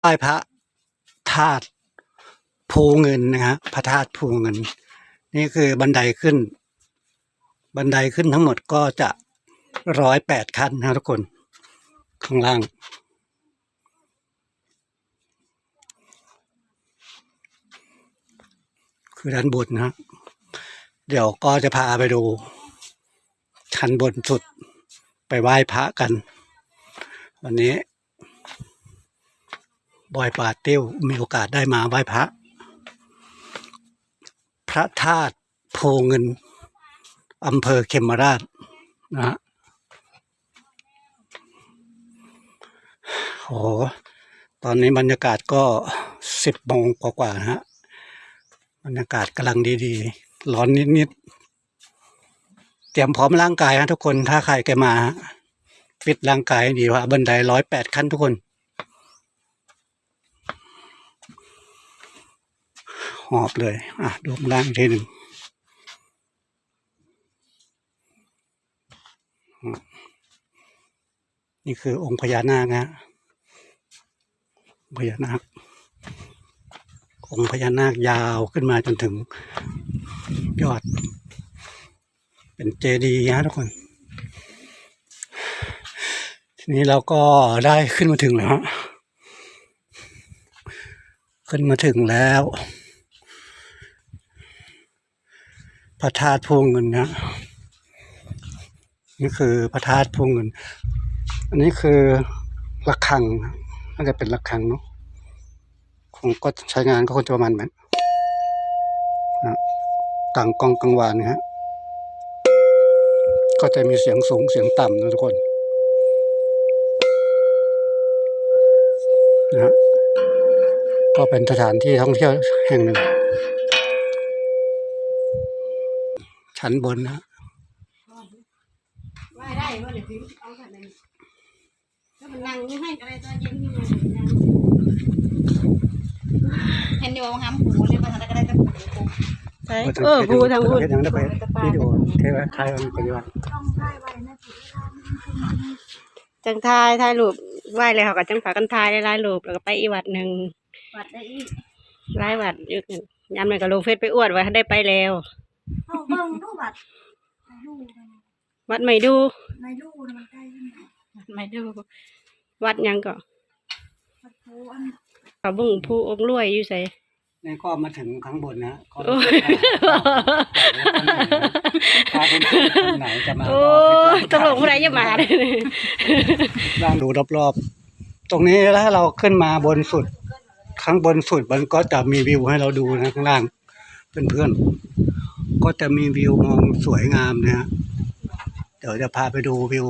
ไหว้พระธาตุภูเงินนะฮะพระธาตุภูเงิน นี่คือบันไดขึ้น บันไดขึ้นทั้งหมดก็จะร้อยแปดขั้นนะทุกคน ข้างล่าง คือด้านบนนะ เดี๋ยวก็จะพาไปดู ชั้นบนสุดไปไหว้พระกัน วันนี้ บอยป่าเตี้ยวมีโอกาสได้มาไหว้พระ พระธาตุโพเงินอำเภอเขมราชนะฮะโหตอนนี้บรรยากาศก็สิบโมงกว่าๆนะฮะ บรรยากาศกำลังดีๆ ร้อนนิดๆ เตรียมพร้อมร่างกายฮะทุกคน ถ้าใครแกมาฟิตร่างกายดีว่าบันไดร้อยแปดขั้นทุกคน หอบเลย อะดูข้างล่างทีหนึ่งนี่คือองค์พญานาคนะพญานาค องค์พญานาคยาวขึ้นมาจนถึงยอด เป็นเจดีย์นะทุกคน ทีนี้เราก็ได้ขึ้นมาถึงแล้วฮะขึ้นมาถึงแล้ว พระธาตุพวงเงินนะนี่คือพระธาตุพวงเงิน อันนี้คือระฆังน่าจะเป็นระฆังเนาะคงก็ใช้งานก็คงจะประมาณแบบนะกลางกองกลางวานนะฮะก็จะมีเสียงสูงเสียงต่ำนะทุกคนนะฮะก็เป็นสถานที่ท่องเที่ยวแห่งหนึ่ง ชั้นบนนะว่าได้ว่าเดี๋ยวพิมพ์เอาค่ะนั่นแล้วมันนั่งนี่ให้อะไรตอนเย็นนี่มันนั่งเห็นอยู่ว่าห้ามหูเลยว่าทำอะไรก็ได้แต่หูใช่เออพูทางพูดเฮ็ดหยังได้ไปวิดีโอเทวะไทยมันปัจจุบันจังทายถ่ายรูปไหว้เลยเขาก็จังพากันทายหลายๆรูปแล้วก็ไปอีกวัดหนึ่งวัดได้อีกหลายวัดอยู่กันยามนั้นก็ลงเฟซไปอวดว่าได้ไปแล้ว เอาเบิ่งดูวัดในรูปวัดไม่ดูในรูปมันใกล้ที่ไหนไม่ดู วัดหยังก็วัดโพอันเขาบุ้งผู้องค์รวยอยู่ใส่นี่ก็มาถึงข้างบนนะก็โอ้ยพาคนคนไหนจะมาโอ้ยตกลงผู้ใดจะมาเลยลองดูรอบๆ ตรงนี้ถ้าเราขึ้นมาบนสุด ข้างบนสุดมันก็จะมีวิวให้เราดูนะข้างล่าง เพื่อนๆ ก็จะมีวิวมองสวยงามนะฮะเดี๋ยวจะพาไปดูวิว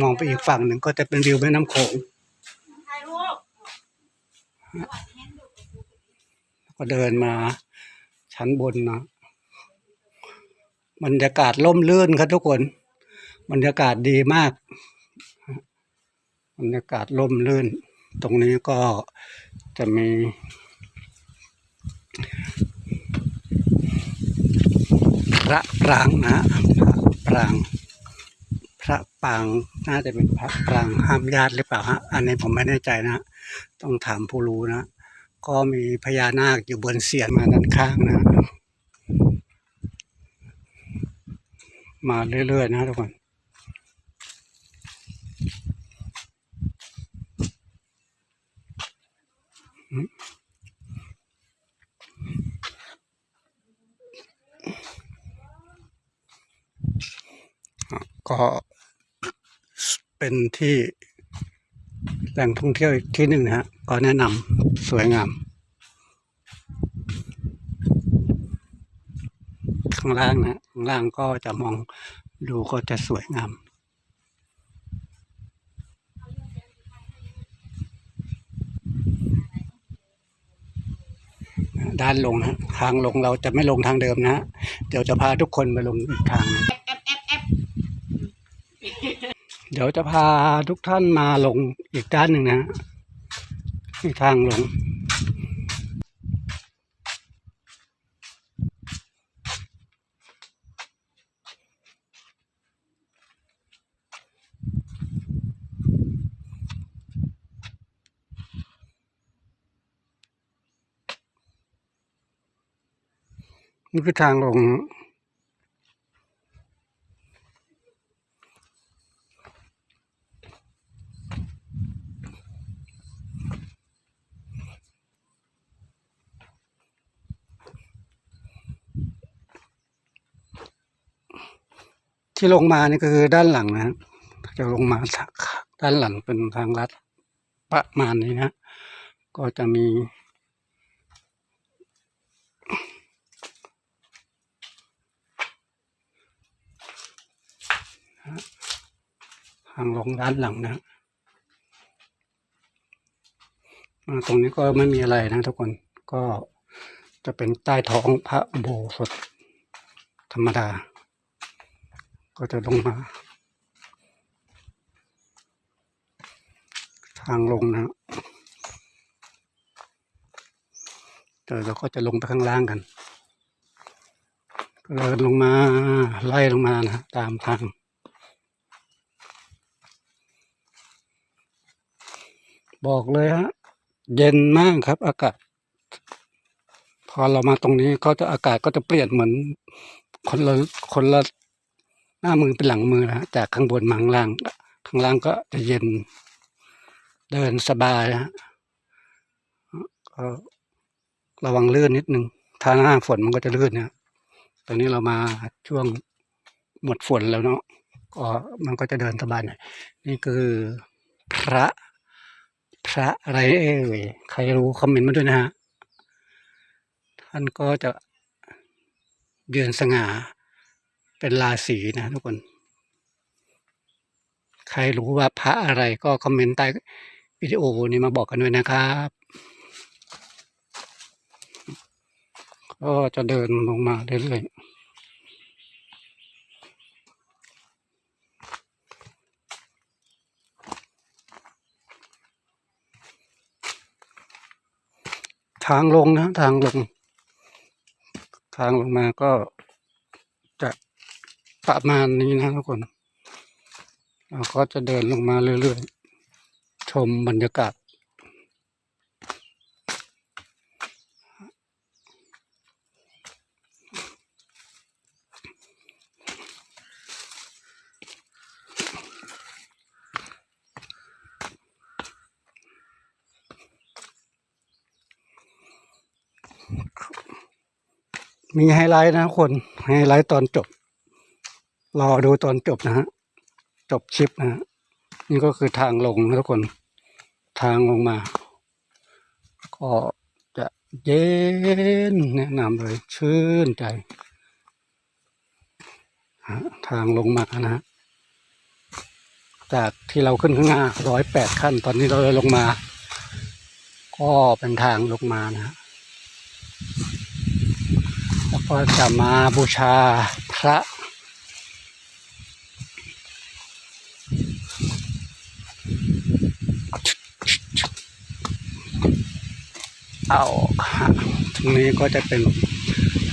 มองไปอีกฝั่งหนึ่งก็จะเป็นวิวแม่น้ำโขงก็เดินมาชั้นบนนะบรรยากาศร่มรื่นครับทุกคน บรรยากาศดีมาก บรรยากาศร่มรื่น ตรงนี้ก็จะมี พระ ปรางนะ พระปราง พระปรางน่าจะเป็นพระปรางห้ามญาติหรือเปล่าฮะ อันนี้ผมไม่แน่ใจนะ ต้องถามผู้รู้นะ ก็มีพญานาคอยู่บนเสียนมาด้านข้างนะ มาเรื่อยๆนะทุกคน ก็เป็นที่แหล่งท่องเที่ยวอีกที่หนึ่งนะฮะ ก็แนะนำสวยงาม ข้างล่างนะข้างล่างก็จะมองดูก็จะสวยงามด้านลงนะทางลงเราจะไม่ลงทางเดิมนะฮะ เดี๋ยวจะพาทุกคนไปลงอีกทาง เดี๋ยวจะพาทุกท่านมาลงอีกด้านหนึ่งนะที่ทางลง นี่คือทางลง ที่ลงมานี่ก็คือด้านหลังนะจะลงมาจากด้านหลังเป็นทางลัดประมาณนี้นะ ก็จะมี ทางลงด้านหลังนะตรงนี้ก็ไม่มีอะไรนะทุกคนก็จะเป็นใต้ท้องพระโบสถธรรมดา ก็จะลงมา ทางลงนะเดี๋ยวเราก็จะลงไปข้างล่างกันเดินลงมาไล่ลงมานะตามทางบอกเลยฮะ เย็นมากครับ อากาศ พอเรามาตรงนี้ก็จะอากาศก็จะเปลี่ยนเหมือน คนละคนละ น้ามือเป็นหลังมือนะจากข้างบนมาข้างล่าง ข้างล่างก็จะเย็น เดินสบายฮะก็ระวังลื่นนิดนึงถ้าหน้าฝนมันก็จะลื่นนะตอนนี้เรามาช่วงหมดฝนแล้วเนาะก็มันก็จะเดินสบายหน่อยนี่คือพระ พระอะไรเอ่ยใครรู้คอมเมนต์มาด้วยนะฮะท่านก็จะยืนสง่า เป็นราศีนะทุกคน ใครรู้ว่าพระอะไรก็คอมเมนต์ใต้วิดีโอนี้มาบอกกันด้วยนะครับก็จะเดินลงมาเรื่อยๆทางลงนะทางลง ทางลงมาก็จะ ประมาณนี้นะทุกคน เราก็จะเดินลงมาเรื่อยๆ ชมบรรยากาศ มีไฮไลท์นะทุกคน ไฮไลท์ตอนจบ รอดูตอนจบนะฮะ จบคลิปนะฮะ นี่ก็คือทางลงนะทุกคน ทางลงมา ก็จะเย็นแนะนำเลย ชื่นใจ ทางลงมานะฮะ จากที่เราขึ้นข้างหน้าร้อยแปดขั้น ตอนนี้เราเลยลงมา ก็เป็นทางลงมานะฮะแล้วก็จะมาบูชาพระ เอาฮะตรงนี้ก็จะเป็น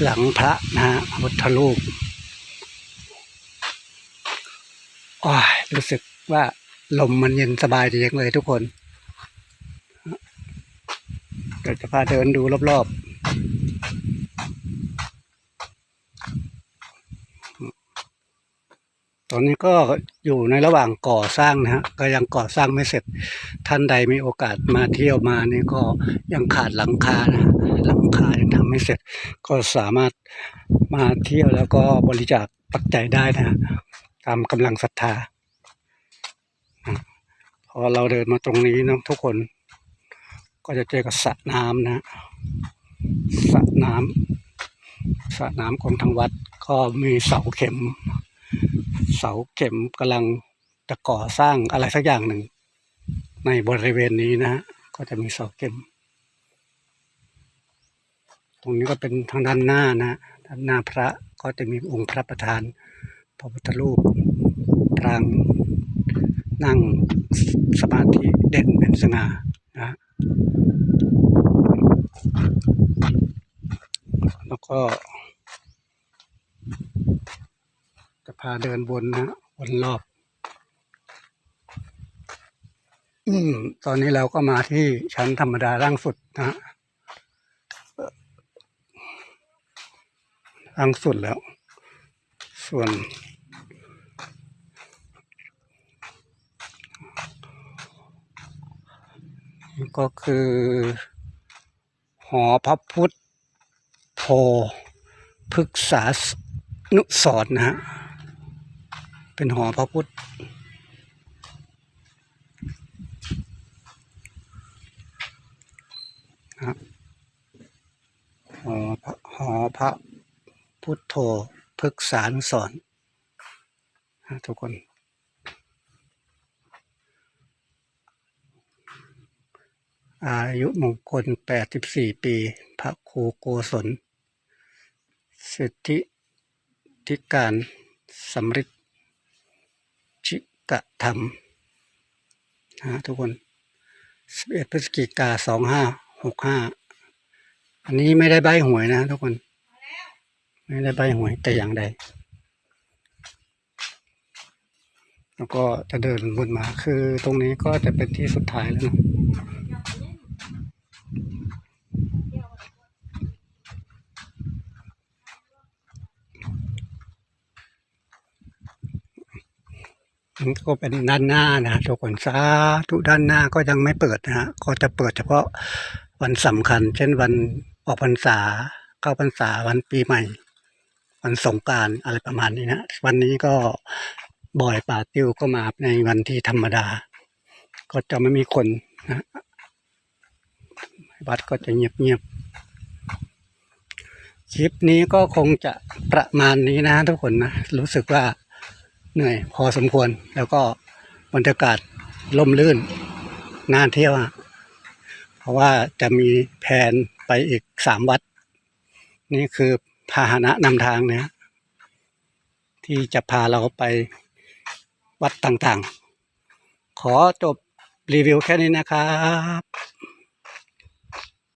หลังพระนะฮะพุทธรูปโอ้ยรู้สึกว่าลมมันเย็นสบายดีจังเลยทุกคน เดี๋ยวจะพาเดินดูรอบๆ ตอนนี้ก็อยู่ในระหว่างก่อสร้างนะฮะก็ยังก่อสร้างไม่เสร็จ ท่านใดมีโอกาสมาเที่ยวมานี่ก็ยังขาดหลังคานะฮะหลังคายังทำไม่เสร็จ ก็สามารถมาเที่ยวแล้วก็บริจาคปัจจัยได้นะตามกำลังศรัทธาพอเราเดินมาตรงนี้นะทุกคน ก็จะเจอกับสระน้ำนะฮะสระน้ำสระน้ำของทางวัดก็มีเสาเข็ม เสาเข็มกำลังจะก่อสร้างอะไรสักอย่างหนึ่ง ในบริเวณนี้นะฮะก็จะมีเสาเข็ม ตรงนี้ก็เป็นทางด้านหน้านะด้านหน้าพระก็จะมีองค์พระประธาน พระพุทธรูปปรางนั่งสมาธิเด่นเป็นสง่านะแล้วก็ จะ พาเดินวนนะฮะวนรอบอืมตอนนี้เราก็มาที่ชั้นธรรมดาล่างสุดนะฮะอังสุดแล้ว ส่วน ก็คือ หอพระพุทธโธพฤกษานุสรณ์นะฮะ เป็นหอพระพุทธ นะครับหอพระหอพระพุทโธพฤกษานุสรนะทุกคน อายุมงคล 84 ปี พระครูโกศลสิทธิธิการสำริด กะธรรมนะทุกคน11พฤศจิกา2565อันนี้ไม่ได้ใบหวยนะทุกคน ไม่ได้ใบหวยแต่อย่างใด แล้วก็จะเดินวนมาคือตรงนี้ก็จะเป็นที่สุดท้ายแล้วนะ อะนี่ก็เป็นด้านหน้านะทุกคนสาธุด้านหน้าก็ยังไม่เปิดนะฮะก็จะเปิดเฉพาะวันสำคัญ เช่นวันออกพรรษาเข้าพรรษาวันปีใหม่ วันสงการอะไรประมาณนี้นะวันนี้ก็บ่อยป่าติ้วก็มาในวันที่ธรรมดา ก็จะไม่มีคนนะวัดก็จะเงียบๆคลิปนี้ก็คงจะประมาณนี้นะทุกคนนะรู้สึกว่า เหนื่อยพอสมควรแล้วก็บรรยากาศล่มลื่นน่าเที่ยวเพราะว่าจะมีแผนไปอีกสามวัด นี่คือพาหนะนำทางเนะฮะที่จะพาเราไปวัดต่างๆ ขอจบรีวิวแค่นี้นะครับ